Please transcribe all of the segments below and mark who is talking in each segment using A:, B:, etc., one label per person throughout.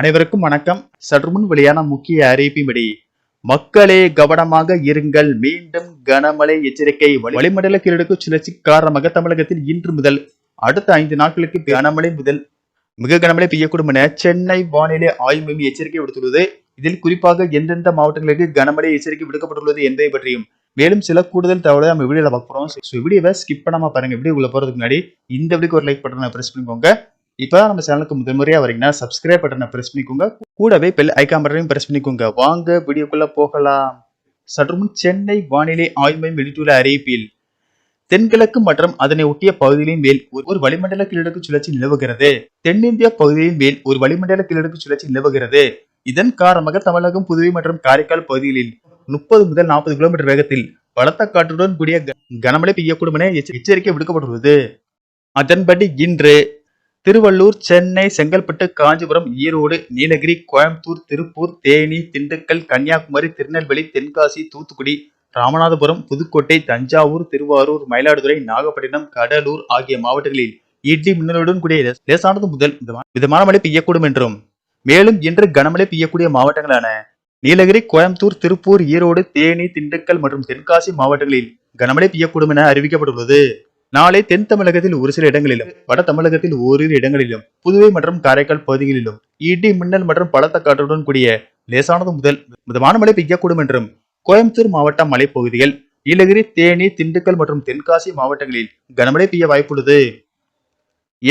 A: அனைவருக்கும் வணக்கம் சற்று முன் வெளியான முக்கிய அறிவிப்பின்படி மக்களே கவனமாக இருங்கள் மீண்டும் கனமழை எச்சரிக்கை வளிமண்டல கீழடுக்கு சுழற்சி காரணமாக தமிழகத்தில் இன்று முதல் அடுத்த ஐந்து நாட்களுக்கு கனமழை முதல் மிக கனமழை பெய்யக்கூடும் என சென்னை வானிலை ஆய்வு மையம் எச்சரிக்கை விடுத்துள்ளது இதில் குறிப்பாக எந்தெந்த மாவட்டங்களுக்கு கனமழை எச்சரிக்கை விடுக்கப்பட்டுள்ளது என்பதை பற்றியும் மேலும் சில கூடுதல் தகவலை நம்ம வீடியோவில் பார்க்குறோம் ஸோ வீடியோவை ஸ்கிப் பண்ணாமல் பாருங்கள் வீடியோ உள்ள போகிறதுக்கு முன்னாடி இந்த வீடியோக்கு ஒரு லைக் பட்டனை ப்ரெஸ் பண்ணிக்கோங்க இப்போ நம்ம சேனலுக்கு முதல் முறையாக வரீங்கன்னா சப்ஸ்கிரைப் பட்டனை ப்ரெஸ் பண்ணிக்கோங்க கூடவே பெல் ஐக்கா பட்டனையும் ப்ரெஸ் பண்ணிக்கோங்க வாங்க வீடியோக்குள்ளே போகலாம் சற்றுமுன் சென்னை வானிலை ஆய்வு மையம் வெளியிட்டுள்ள அறிவிப்பில் தென்கிழக்கு மற்றும் அதனை ஒட்டிய பகுதிகளின் மேல் ஒரு வளிமண்டல கீழடுக்கு சுழற்சி நிலவுகிறது தென்னிந்திய பகுதியின் மேல் ஒரு வளிமண்டல கீழடுக்கு சுழற்சி நிலவுகிறது இதன் காரணமாக தமிழகம் புதுவை மற்றும் காரைக்கால் பகுதிகளில் முப்பது முதல் நாற்பது கிலோமீட்டர் வேகத்தில் பலத்த காற்றுடன் கூடிய கனமழை பெய்யக்கூடும் என எச்சரிக்கை விடுக்கப்பட்டுள்ளது அதன்படி இன்று திருவள்ளூர் சென்னை செங்கல்பட்டு காஞ்சிபுரம் ஈரோடு நீலகிரி கோயம்புத்தூர் திருப்பூர் தேனி திண்டுக்கல் கன்னியாகுமரி திருநெல்வேலி தென்காசி தூத்துக்குடி ராமநாதபுரம் புதுக்கோட்டை தஞ்சாவூர் திருவாரூர் மயிலாடுதுறை நாகப்பட்டினம் கடலூர் ஆகிய மாவட்டங்களில் இட்லி மின்னலுடன் கூடிய லேசானது முதல் விதமான மழை பெய்யக்கூடும் என்றும் மேலும் இன்று கனமழை பெய்யக்கூடிய மாவட்டங்களான நீலகிரி கோயம்புத்தூர் திருப்பூர் ஈரோடு தேனி திண்டுக்கல் மற்றும் தென்காசி மாவட்டங்களில் கனமழை பெய்யக்கூடும் என அறிவிக்கப்பட்டுள்ளது நாளை தென் தமிழகத்தில் ஒரு சில இடங்களிலும் வட தமிழகத்தில் ஓரிரு இடங்களிலும் புதுவை மற்றும் காரைக்கால் பகுதிகளிலும் இடி மின்னல் மற்றும் பலத்த காற்றுடன் கூடிய லேசானது முதல் மிதமான மழை பெய்யக்கூடும் என்றும் கோயம்புத்தூர் மாவட்ட மலைப்பகுதிகள் நீலகிரி தேனி திண்டுக்கல் மற்றும் தென்காசி மாவட்டங்களில் கனமழை பெய்ய வாய்ப்புள்ளது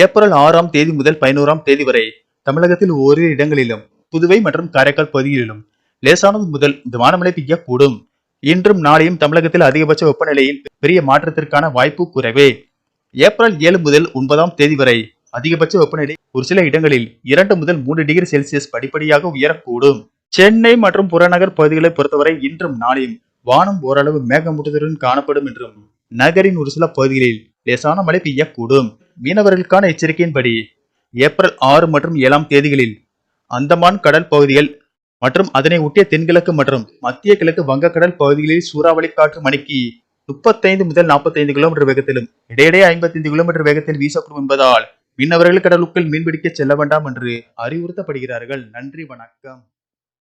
A: ஏப்ரல் ஆறாம் தேதி முதல் பதினோராம் தேதி வரை தமிழகத்தில் ஓரிரு இடங்களிலும் புதுவை மற்றும் காரைக்கால் பகுதிகளிலும் லேசானது முதல் மிதமான மழை பெய்யக்கூடும் இன்றும் நாளையும் தமிழகத்தில் அதிகபட்ச வெப்பநிலையில் பெரிய மாற்றத்திற்கான வாய்ப்பு குறைவே ஏப்ரல் ஏழு முதல் ஒன்பதாம் தேதி வரை அதிகபட்ச வெப்பநிலை ஒரு சில இடங்களில் இரண்டு முதல் மூன்று டிகிரி செல்சியஸ் படிப்படியாக உயரக்கூடும் சென்னை மற்றும் புறநகர் பகுதிகளை பொறுத்தவரை இன்றும் நாளையும் வானம் ஓரளவு மேகமூட்டத்துடன் காணப்படும் என்றும் நகரின் ஒரு சில பகுதிகளில் லேசான மழை பெய்யக்கூடும் மீனவர்களுக்கான எச்சரிக்கையின்படி ஏப்ரல் ஆறு மற்றும் ஏழாம் தேதிகளில் அந்தமான் கடல் பகுதிகள் மற்றும் அதனை ஒட்டிய தென்கிழக்கு மற்றும் மத்திய கிழக்கு வங்கக்கடல் பகுதிகளில் சூறாவளி காற்று மணிக்கு முப்பத்தைந்து முதல் நாற்பத்தைந்து கிலோமீட்டர் வேகத்திலும் இடையிடையே ஐம்பத்தைந்து கிலோமீட்டர் வேகத்தில் வீசக்கூடும் என்பதால் மீனவர்கள் கடலுக்குள் மீன்பிடிக்க செல்ல வேண்டாம் என்று அறிவுறுத்தப்படுகிறார்கள் நன்றி வணக்கம்